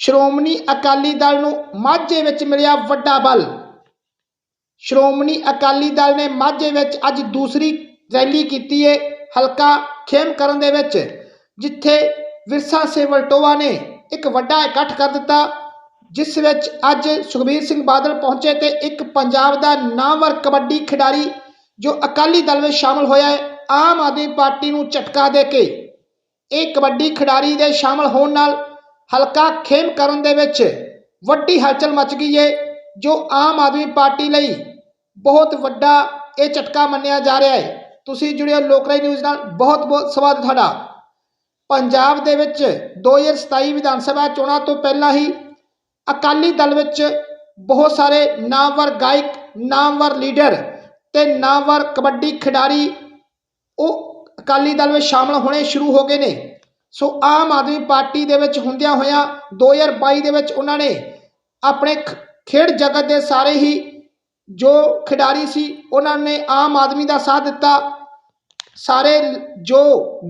ਸ਼੍ਰੋਮਣੀ ਅਕਾਲੀ ਦਲ ਨੂੰ ਮਾਝੇ ਵਿੱਚ ਮਿਲਿਆ ਵੱਡਾ ਬਲ। ਸ਼੍ਰੋਮਣੀ ਅਕਾਲੀ ਦਲ ਨੇ ਮਾਝੇ ਵਿੱਚ ਅੱਜ ਦੂਸਰੀ ਰੈਲੀ ਕੀਤੀ ਹੈ ਹਲਕਾ ਖੇਮ ਕਰਨ ਦੇ ਵਿੱਚ, ਜਿੱਥੇ ਵਿਰਸਾ ਸੇਵਲਟੋਆ ਨੇ ਇੱਕ ਵੱਡਾ ਇਕੱਠ ਕਰ ਦਿੱਤਾ, ਜਿਸ ਵਿੱਚ ਅੱਜ ਸੁਖਬੀਰ ਸਿੰਘ ਬਾਦਲ ਪਹੁੰਚੇ ਤੇ ਇੱਕ ਪੰਜਾਬ ਦਾ ਨਾਮਵਰ ਕਬੱਡੀ ਖਿਡਾਰੀ ਜੋ ਅਕਾਲੀ ਦਲ ਵਿੱਚ ਸ਼ਾਮਲ ਹੋਇਆ ਹੈ ਆਮ ਆਦਮੀ ਪਾਰਟੀ ਨੂੰ ਝਟਕਾ ਦੇ ਕੇ ਇਹ ਕਬੱਡੀ ਖਿਡਾਰੀ ਦੇ ਸ਼ਾਮਲ ਹੋਣ ਨਾਲ ਹਲਕਾ ਖੇਮਕਰਨ ਦੇ ਵਿੱਚ ਵੱਡੀ ਹਲਚਲ ਮਚ ਗਈ ਹੈ ਜੋ ਆਮ ਆਦਮੀ ਪਾਰਟੀ ਲਈ ਬਹੁਤ ਵੱਡਾ ਇਹ ਝਟਕਾ ਮੰਨਿਆ ਜਾ ਰਿਹਾ ਹੈ ਤੁਸੀਂ ਜੁੜਿਓ ਲੋਕਰਾਈ ਨਿਊਜ਼ ਨਾਲ, ਬਹੁਤ ਬਹੁਤ ਸਵਾਗਤ ਤੁਹਾਡਾ। ਪੰਜਾਬ ਦੇ ਵਿੱਚ 2027 ਵਿਧਾਨ ਸਭਾ ਚੋਣਾਂ ਤੋਂ ਪਹਿਲਾਂ ਹੀ ਅਕਾਲੀ ਦਲ ਵਿੱਚ ਬਹੁਤ ਸਾਰੇ ਨਾਮਵਰ ਗਾਇਕ, ਨਾਮਵਰ ਲੀਡਰ ਤੇ ਨਾਮਵਰ ਕਬੱਡੀ ਖਿਡਾਰੀ ਉਹ ਅਕਾਲੀ ਦਲ ਵਿੱਚ ਸ਼ਾਮਲ ਹੋਣੇ ਸ਼ੁਰੂ ਹੋ ਗਏ ਨੇ। ਸੋ ਆਮ ਆਦਮੀ ਪਾਰਟੀ ਦੇ ਵਿੱਚ ਹੁੰਦਿਆਂ ਹੋਇਆਂ 2022 ਦੇ ਵਿੱਚ ਉਹਨਾਂ ਨੇ ਆਪਣੇ ਖ- ਖੇਡ ਜਗਤ ਦੇ ਸਾਰੇ ਹੀ ਜੋ ਖਿਡਾਰੀ ਸੀ, ਉਹਨਾਂ ਨੇ ਆਮ ਆਦਮੀ ਦਾ ਸਾਥ ਦਿੱਤਾ। ਸਾਰੇ ਜੋ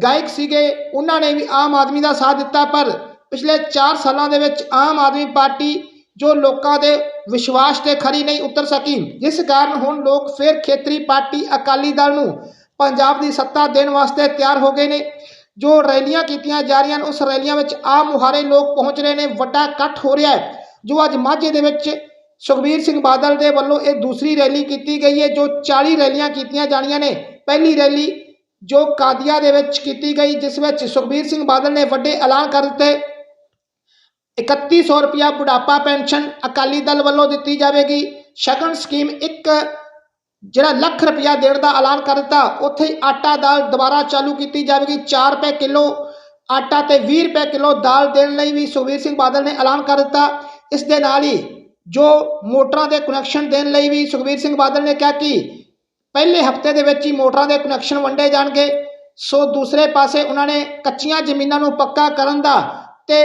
ਗਾਇਕ ਸੀਗੇ, ਉਹਨਾਂ ਨੇ ਵੀ ਆਮ ਆਦਮੀ ਦਾ ਸਾਥ ਦਿੱਤਾ, ਪਰ ਪਿਛਲੇ 4 ਸਾਲਾਂ ਦੇ ਵਿੱਚ ਆਮ ਆਦਮੀ ਪਾਰਟੀ ਜੋ ਲੋਕਾਂ ਦੇ ਵਿਸ਼ਵਾਸ ਤੇ ਖਰੀ ਨਹੀਂ ਉਤਰ ਸਕੀ। ਜਿਸ ਕਾਰਨ ਹੁਣ ਲੋਕ ਫਿਰ ਖੇਤਰੀ ਪਾਰਟੀ ਅਕਾਲੀ ਦਲ ਨੂੰ ਪੰਜਾਬ ਦੀ ਸੱਤਾ ਦੇਣ ਵਾਸਤੇ ਤਿਆਰ ਹੋ ਗਏ ਨੇ। ਜੋ ਰੈਲੀਆਂ ਕੀਤੀਆਂ ਜਾ ਰਹੀਆਂ ਹਨ ਉਸ ਰੈਲੀਆਂ ਵਿੱਚ ਆਮ ਮੁਹਾਰੇ ਲੋਕ ਪਹੁੰਚ ਰਹੇ ਨੇ, ਵੱਡਾ ਇਕੱਠ ਹੋ ਰਿਹਾ ਹੈ। ਜੋ ਅੱਜ ਮਾਝੇ ਦੇ ਵਿੱਚ ਸੁਖਬੀਰ ਸਿੰਘ ਬਾਦਲ ਦੇ ਵੱਲੋਂ ਇਹ ਦੂਸਰੀ ਰੈਲੀ ਕੀਤੀ ਗਈ ਹੈ, ਜੋ 40 ਰੈਲੀਆਂ ਕੀਤੀਆਂ ਜਾਣੀਆਂ ਨੇ। ਪਹਿਲੀ ਰੈਲੀ ਜੋ ਕਾਦੀਆ ਦੇ ਵਿੱਚ ਕੀਤੀ ਗਈ, ਜਿਸ ਵਿੱਚ ਸੁਖਬੀਰ ਸਿੰਘ ਬਾਦਲ ਨੇ ਵੱਡੇ ਐਲਾਨ ਕਰ ਦਿੱਤੇ। 3100 ਰੁਪਿਆ ਬੁਢਾਪਾ ਪੈਨਸ਼ਨ ਅਕਾਲੀ ਦਲ ਵੱਲੋਂ ਦਿੱਤੀ ਜਾਵੇਗੀ। ਸ਼ਗਨ ਸਕੀਮ ਇੱਕ ਜਿਹੜਾ ਲੱਖ ਰੁਪਿਆ ਦੇਣ ਦਾ ਐਲਾਨ ਕਰ ਦਿੱਤਾ, ਉੱਥੇ ਹੀ ਆਟਾ ਦਾਲ ਦੁਬਾਰਾ ਚਾਲੂ ਕੀਤੀ ਜਾਵੇਗੀ। 4 ਰੁਪਏ ਕਿਲੋ ਆਟਾ ਤੇ 20 ਰੁਪਏ ਕਿਲੋ ਦਾਲ ਦੇਣ ਲਈ ਵੀ ਸੁਖਬੀਰ ਸਿੰਘ ਬਾਦਲ ਨੇ ਐਲਾਨ ਕਰ ਦਿੱਤਾ। ਇਸ ਦੇ ਨਾਲ ਹੀ ਜੋ ਮੋਟਰਾਂ ਦੇ ਕਨੈਕਸ਼ਨ ਦੇਣ ਲਈ ਵੀ ਸੁਖਬੀਰ ਸਿੰਘ ਬਾਦਲ ਨੇ ਕਿਹਾ ਕਿ ਪਹਿਲੇ ਹਫ਼ਤੇ ਦੇ ਵਿੱਚ ਹੀ ਮੋਟਰਾਂ ਦੇ ਕਨੈਕਸ਼ਨ ਵੰਡੇ ਜਾਣਗੇ। ਸੋ ਦੂਸਰੇ ਪਾਸੇ ਉਹਨਾਂ ਨੇ ਕੱਚੀਆਂ ਜ਼ਮੀਨਾਂ ਨੂੰ ਪੱਕਾ ਕਰਨ ਦਾ ਤੇ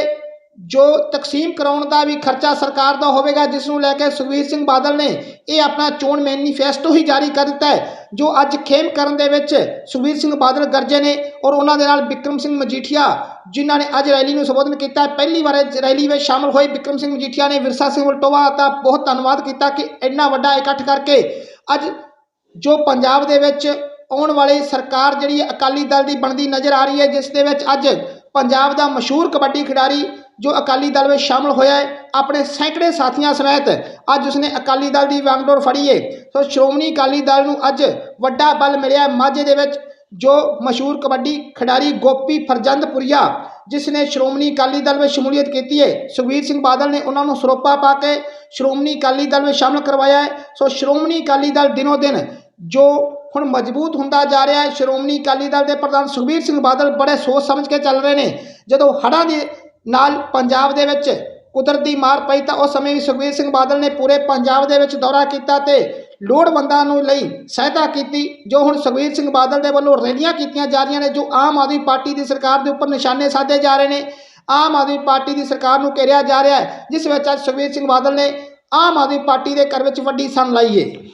ਜੋ ਤਕਸੀਮ ਕਰਾਉਣ ਦਾ ਵੀ ਖਰਚਾ ਸਰਕਾਰ ਦਾ ਹੋਵੇਗਾ, ਜਿਸ ਨੂੰ ਲੈ ਕੇ ਸੁਖਬੀਰ ਸਿੰਘ ਬਾਦਲ ਨੇ ਇਹ ਆਪਣਾ ਚੋਣ ਮੈਨੀਫੈਸਟੋ ਹੀ ਜਾਰੀ ਕਰ ਦਿੱਤਾ ਹੈ, ਜੋ ਅੱਜ ਖੇਮ ਕਰਨ ਦੇ ਵਿੱਚ ਸੁਖਬੀਰ ਸਿੰਘ ਬਾਦਲ ਗਰਜੇ ਨੇ ਔਰ ਉਹਨਾਂ ਦੇ ਨਾਲ ਵਿਕਰਮ ਸਿੰਘ ਮਜੀਠੀਆ, ਜਿਨ੍ਹਾਂ ਨੇ ਅੱਜ ਰੈਲੀ ਨੂੰ ਸੰਬੋਧਨ ਕੀਤਾ ਪਹਿਲੀ ਵਾਰ ਰੈਲੀ ਵਿੱਚ ਸ਼ਾਮਲ ਹੋਏ ਵਿਕਰਮ ਸਿੰਘ ਮਜੀਠੀਆ ਨੇ ਵਿਰਸਾ ਸਿੰਘ ਵਲਟੋਵਾ ਦਾ ਬਹੁਤ ਧੰਨਵਾਦ ਕੀਤਾ ਕਿ ਇੰਨਾ ਵੱਡਾ ਇਕੱਠ ਕਰਕੇ ਅੱਜ ਜੋ ਪੰਜਾਬ ਦੇ ਵਿੱਚ ਆਉਣ ਵਾਲੀ ਸਰਕਾਰ ਜਿਹੜੀ ਹੈ, ਅਕਾਲੀ ਦਲ ਦੀ ਬਣਦੀ ਨਜ਼ਰ ਆ ਰਹੀ ਹੈ, ਜਿਸ ਦੇ ਵਿੱਚ ਅੱਜ ਪੰਜਾਬ ਦਾ ਮਸ਼ਹੂਰ ਕਬੱਡੀ ਖਿਡਾਰੀ ਜੋ ਅਕਾਲੀ ਦਲ ਵਿੱਚ ਸ਼ਾਮਲ ਹੋਇਆ ਹੈ, ਆਪਣੇ ਸੈਂਕੜੇ ਸਾਥੀਆਂ ਸਮੇਤ ਅੱਜ ਉਸਨੇ ਅਕਾਲੀ ਦਲ ਦੀ ਵਾਂਗਡੋਰ ਫੜੀ ਹੈ ਸੋ ਸ਼੍ਰੋਮਣੀ ਅਕਾਲੀ ਦਲ ਨੂੰ ਅੱਜ ਵੱਡਾ ਬਲ ਮਿਲਿਆ ਮਾਝੇ ਦੇ ਵਿੱਚ, ਜੋ ਮਸ਼ਹੂਰ ਕਬੱਡੀ ਖਿਡਾਰੀ ਗੋਪੀ ਫਰਜੰਦਪੁਰੀਆ ਜਿਸ ਨੇ ਸ਼੍ਰੋਮਣੀ ਅਕਾਲੀ ਦਲ ਵਿੱਚ ਸ਼ਮੂਲੀਅਤ ਕੀਤੀ ਹੈ ਸੁਖਬੀਰ ਸਿੰਘ ਬਾਦਲ ਨੇ ਉਹਨਾਂ ਨੂੰ ਸਰੋਪਾ ਪਾ ਕੇ ਸ਼੍ਰੋਮਣੀ ਅਕਾਲੀ ਦਲ ਵਿੱਚ ਸ਼ਾਮਲ ਕਰਵਾਇਆ ਹੈ। ਸੋ ਸ਼੍ਰੋਮਣੀ ਅਕਾਲੀ ਦਲ ਦਿਨੋ ਦਿਨ ਜੋ ਹੁਣ ਮਜ਼ਬੂਤ ਹੁੰਦਾ ਜਾ ਰਿਹਾ ਹੈ, ਸ਼੍ਰੋਮਣੀ ਅਕਾਲੀ ਦਲ ਦੇ ਪ੍ਰਧਾਨ ਸੁਖਬੀਰ ਸਿੰਘ ਬਾਦਲ ਬੜੇ ਸੋਚ ਸਮਝ ਕੇ ਚੱਲ ਰਹੇ ਨੇ। ਜਦੋਂ ਹੜ੍ਹਾਂ ਦੇ ਨਾਲ ਪੰਜਾਬ ਦੇ ਵਿੱਚ ਕੁਦਰਤ ਦੀ ਮਾਰ ਪਈ ਤਾਂ ਉਸ ਸਮੇਂ ਵੀ ਸੁਖਬੀਰ ਸਿੰਘ ਬਾਦਲ ਨੇ ਪੂਰੇ ਪੰਜਾਬ ਦੇ ਵਿੱਚ ਦੌਰਾ ਕੀਤਾ ਤੇ ਲੋੜਵੰਦਾਂ ਨੂੰ ਲਈ ਸਹਾਇਤਾ ਕੀਤੀ, ਜੋ ਹੁਣ ਸੁਖਬੀਰ ਸਿੰਘ ਬਾਦਲ ਦੇ ਵੱਲੋਂ ਰੈਲੀਆਂ ਕੀਤੀਆਂ ਜਾ ਰਹੀਆਂ ਨੇ, ਜੋ ਆਮ ਆਦਮੀ ਪਾਰਟੀ ਦੀ ਸਰਕਾਰ ਦੇ ਉੱਪਰ ਨਿਸ਼ਾਨੇ ਸਾਧੇ ਜਾ ਰਹੇ ਨੇ। ਆਮ ਆਦਮੀ ਪਾਰਟੀ ਦੀ ਸਰਕਾਰ ਨੂੰ ਘੇਰਿਆ ਜਾ ਰਿਹਾ ਹੈ, ਜਿਸ ਵਿੱਚ ਅੱਜ ਸੁਖਬੀਰ ਸਿੰਘ ਬਾਦਲ ਨੇ ਆਮ ਆਦਮੀ ਪਾਰਟੀ ਦੇ ਘਰ ਵਿੱਚ ਵੱਡੀ ਸੰਨ ਲਾਈ ਹੈ